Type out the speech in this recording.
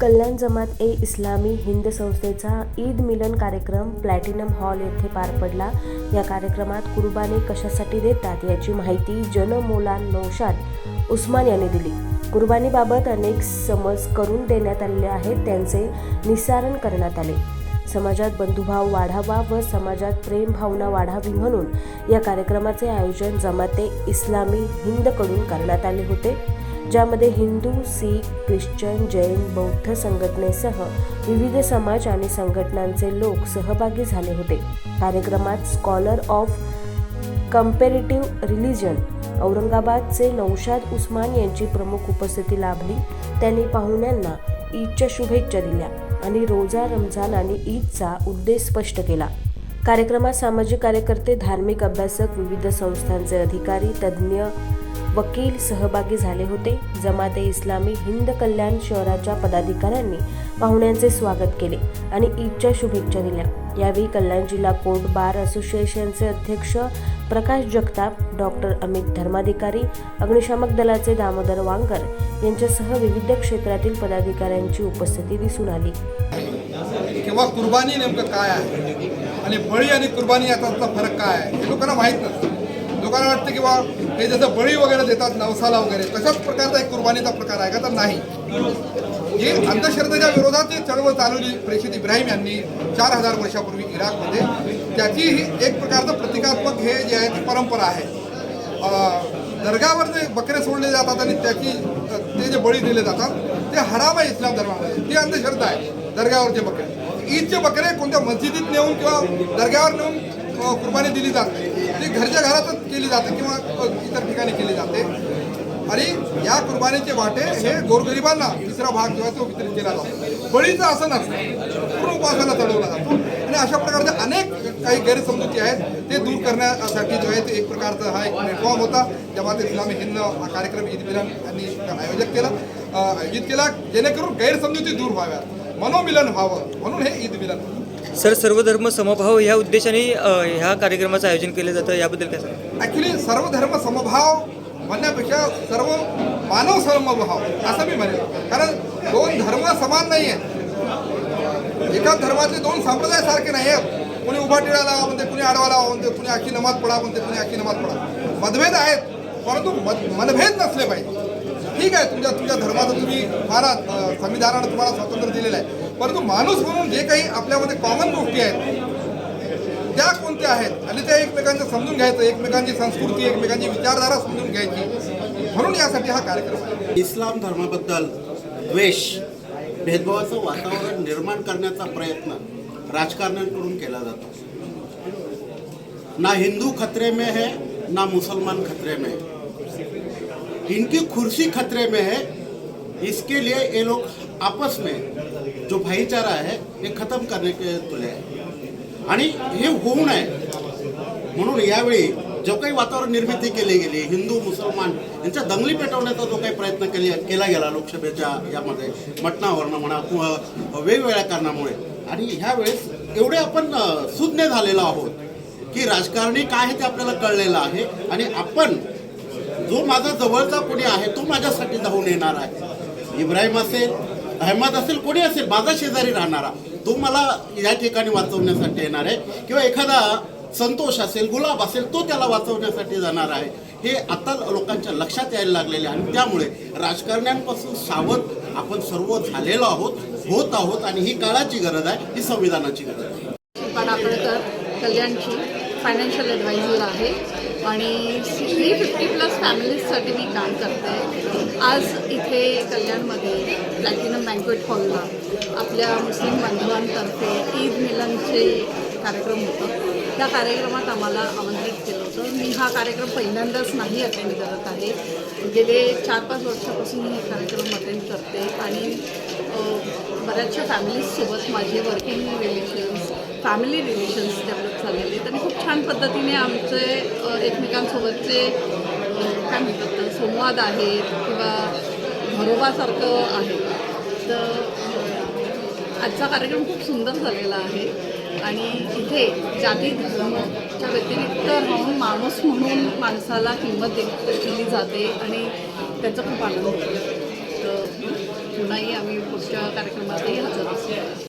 कल्याण जमात ए इस्लामी हिंद संस्थेचा ईद मिलन कार्यक्रम प्लॅटिनम हॉल येथे पार पडला. या कार्यक्रमात कुर्बानी कशासाठी देतात याची माहिती जनमोला नौशाद उस्मान यांनी दिली. कुर्बानीबाबत अनेक समज करून देण्यात आलेले आहेत त्यांचे निस्सारण करण्यात आले. समाजात बंधुभाव वाढावा व समाजात प्रेम भावना वाढावी म्हणून या कार्यक्रमाचे आयोजन जमाते इस्लामी हिंदकडून करण्यात आले होते. ज्यामध्ये हिंदू सीख ख्रिश्चन जैन बौद्ध संघटनेसह विविध समाज आणि संघटनांचे लोक सहभागी झाले होते. कार्यक्रमात स्कॉलर ऑफ कम्पेरेटिव्ह रिलिजन औरंगाबादचे नौशाद उस्मान यांची प्रमुख उपस्थिती लाभली. त्यांनी पाहुण्यांना ईदच्या शुभेच्छा दिल्या आणि रोजा रमजान आणि ईदचा उद्देश स्पष्ट केला. कार्यक्रमात सामाजिक कार्यकर्ते धार्मिक अभ्यासक विविध संस्थांचे अधिकारी तज्ज्ञ वकील सहभागी झाले होते. जमाते इस्लामी हिंद कल्याण शहराच्या पदाधिकाऱ्यांनी पाहुण्यांचे स्वागत केले आणि ईदच्या शुभेच्छा दिल्या. यावेळी कल्याण जिल्हा कोर्ट बार असोसिएशनचे अध्यक्ष प्रकाश जगताप डॉक्टर अमित धर्माधिकारी अग्निशामक दलाचे दामोदर वांगर यांच्यासह विविध क्षेत्रातील पदाधिकाऱ्यांची उपस्थिती दिसून आली. किंवा कुर्बानी नेमकं काय आहे? आणि बळी आणि कुर्बानी याचा फरक काय आहे? हे लोकांना माहीत नसतं. लोकांना वाटतं की बा हे जसं बळी वगैरे देतात नवसाला वगैरे तशाच प्रकारचा एक कुर्बानीचा प्रकार आहे का? तर नाही. ही अंधश्रद्धेच्या विरोधात जी चळवळ चालवली प्रेषित इब्राहिम यांनी चार हजार वर्षापूर्वी इराकमध्ये. त्याची ही एक प्रकारचं प्रतिकात्मक हे जे आहे ती परंपरा आहे. दर्गावर जे बकरे सोडले जातात आणि त्याची ते जे बळी दिले जातात ते हराम आहे इस्लाम धर्मामध्ये. ती अंधश्रद्धा आहे दर्गावरचे बकरे. ईदचे बकरे कोणत्या मस्जिदीत नेऊन किंवा दर्ग्यावर नेऊन कुर्बानी दिली जाते. ती घरच्या घरातच केली जाते किंवा इतर ठिकाणी केली जाते. आणि या कुर्बानीचे वाटे हे गोरगरिबांना तिसरा भाग जो आहे तो वितरित केला जातो. बळीचा असं नसतं पूर्ण उपासना चढवला जातो. आणि अशा प्रकारचे अनेक काही गैरसमजुती आहेत ते दूर करण्यासाठी जो आहे ते एक प्रकारचा हा एक प्लॅटफॉर्म होता. जमात इस्लामी हिंद हा कार्यक्रम ईद मिलन यांनी आयोजित केला. आयोजित केला. जेणेकरून गैरसमजुती दूर व्हाव्यात. मनोमिलन व्हावं. म्हणून हे ईद मिलन. सर सर्वधर्म समभाव ह्या उद्देशाने ह्या कार्यक्रमाचं आयोजन केलं जातं याबद्दल काय सांगा ॲक्च्युली सर्वधर्म समभाव म्हणण्यापेक्षा सर्व मानव समभाव असं मी म्हणेन. कारण दोन धर्म समान नाही आहेत एका धर्मातले दोन संप्रदाय सारखे नाही आहेत कुणी उभा टिळा लावा म्हणते कुणी आडवा लावा म्हणते कुणी आखी नमाज पडा म्हणते कुणी आखी नमाज पडा मतभेद आहेत परंतु मत मतभेद नसले पाहिजे. ठीक आहे तुमच्या तुमच्या धर्माचं तुम्ही माना संविधानानं तुम्हाला स्वातंत्र्य दिलेलं आहे. परंतु माणूस म्हणून जे काही आपल्यामध्ये कॉमन गोष्टी आहेत त्या कोणत्या आहेत? आणि त्या एकमेकांचं समजून घ्यायचं एकमेकांची संस्कृती एकमेकांची विचारधारा समजून घ्यायची. म्हणून यासाठी हा कार्यक्रम आहे. इस्लाम धर्माबद्दल द्वेष भेदभावाचं वातावरण निर्माण करण्याचा प्रयत्न राजकारण्यांकडून केला जातो. ना हिंदू खतरे में है ना मुसलमान खतरे में है. इनकी कुर्सी खतरे में है। इसके लिए ये लोग आपस में जो भाईचारा है ये खत्म करने के तुले आहे आणि हे होऊ नये। म्हणून यावेळी जो काही वातावरण निर्मिती केली गेली हिंदू मुसलमान यांच्या दंगली पेटवण्याचा जो काही प्रयत्न केली केला गेला लोकसभेच्या यामध्ये मटणावरनं म्हणा किंवा वेगवेगळ्या कारणामुळे. आणि ह्या वेळेस एवढे आपण सुज्ञ झालेलो आहोत की राजकारणी काय आहे ते आपल्याला कळलेलं आहे. आणि आपण जो माझा जवळचा कोणी आहे तो माझ्यासाठी धावून येणार आहे. इब्राहिम असेल अहमद असेल कोणी असेल माझा शेजारी राहणारा तो मला या ठिकाणी वाचवण्यासाठी येणार आहे. किंवा एखादा संतोष असेल गुलाब असेल तो त्याला वाचवण्यासाठी जाणार आहे. हे आता लोकांच्या लक्षात यायला लागलेले आहे. आणि त्यामुळे राजकारण्यांपासून सावध आपण सर्व झालेलो आहोत होत आहोत आणि ही काळाची गरज आहे ही संविधानाची गरज आहे. कल्याणची फायनान्शियल ॲडवायझर आहे. आणि थ्री फिफ्टी प्लस फॅमिलीजसाठी मी काम करते. आज इथे कल्याणमध्ये प्लॅटिनम बँकवेट हॉलला आपल्या मुस्लिम बांधवांतर्फे ईद मिलनचे कार्यक्रम होतं. त्या कार्यक्रमात आम्हाला आमंत्रित केलं होतं. मी हा कार्यक्रम पहिल्यांदाच नाही अटेंड करत आहे. गेले चार पाच वर्षापासून मी हे कार्यक्रम अटेंड करते आणि बऱ्याचशा फॅमिलीजसोबत माझे working relation family relations develop झालेले. आहेत आणि खूप छान पद्धतीने आमचे एकमेकांसोबतचे काय म्हणतात संवाद आहेत किंवा घरोबासारखं आहे तर आजचा कार्यक्रम खूप सुंदर झालेला आहे. आणि इथे जाती धर्माच्या व्यतिरिक्त राहून माणूस म्हणून माणसाला किंमत दिली जाते आणि त्याचा खूप आनंद होतो. तर पुन्हाही आम्ही पुढच्या कार्यक्रमातही हजर असू.